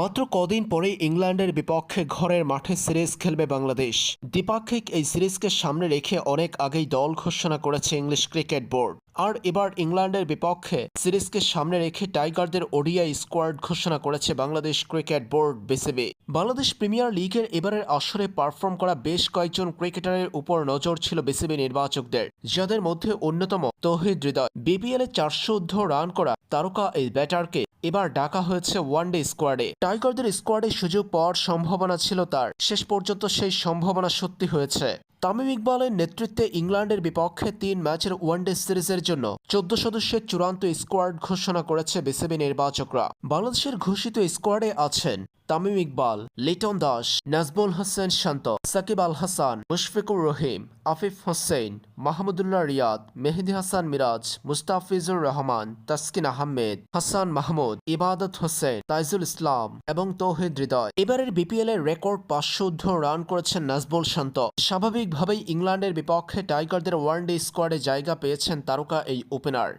মাত্র কদিন পরে ইংল্যান্ডের বিপক্ষে ঘরের মাঠে সিরিজ খেলবে বাংলাদেশ। দ্বিপাক্ষিক এই সিরিজকে সামনে রেখে অনেক আগেই দল ঘোষণা করেছে ইংলিশ ক্রিকেট বোর্ড। আর এবার ইংল্যান্ডের বিপক্ষে সিরিজকে সামনে রেখে টাইগারদের ওডিআই স্কোয়াড ঘোষণা করেছে Bangladesh cricket board BCB. Bangladesh premier লিগের এবারের আসরে পারফর্ম করা বেশ কয়েকজন ক্রিকেটারের উপর নজর ছিল বিসিবি নির্বাচকদের, যাদের মধ্যে অন্যতম তৌহিদ হৃদয়। বিপিএল চারশো রান করা তারকা এই ব্যাটারকে এবার ডাকা হয়েছে ওয়ানডে স্কোয়াডে টাইগারদের স্কোয়াডে সুযোগ পাওয়ার সম্ভাবনা ছিল তার। শেষ পর্যন্ত সেই সম্ভাবনা সত্যি হয়েছে। তামিম ইকবালের নেতৃত্বে ইংল্যান্ডের বিপক্ষে তিন ম্যাচের ওয়ানডে সিরিজের জন্য চোদ্দ সদস্যের চূড়ান্ত স্কোয়াড ঘোষণা করেছে বিসিবি নির্বাচকরা। বাংলাদেশের ঘোষিত স্কোয়াডে আছেন তামিম ইকবাল, লিটন দাস নাজবুল হোসেন শান্ত, সাকিব আল হাসান, মুশফিকুর রহিম, আফিফ হোসেন, মাহমুদুল্লাহ রিয়াদ, মেহেদি হাসান মিরাজ, মুস্তাফিজুর রহমান, তাসকিন আহমেদ, হাসান মাহমুদ, ইবাদত হোসেন, তাইজুল ইসলাম এবং তৌহিদ হৃদয়। এবারের বিপিএল এর রেকর্ড পাঁচশো ঊর্ধ্ব রান করেছেন নাজবুল শান্ত। স্বাভাবিকভাবেই ইংল্যান্ডের বিপক্ষে টাইগারদের ওয়ানডে স্কোয়াডে জায়গা পেয়েছেন তারকা এই ওপেনার।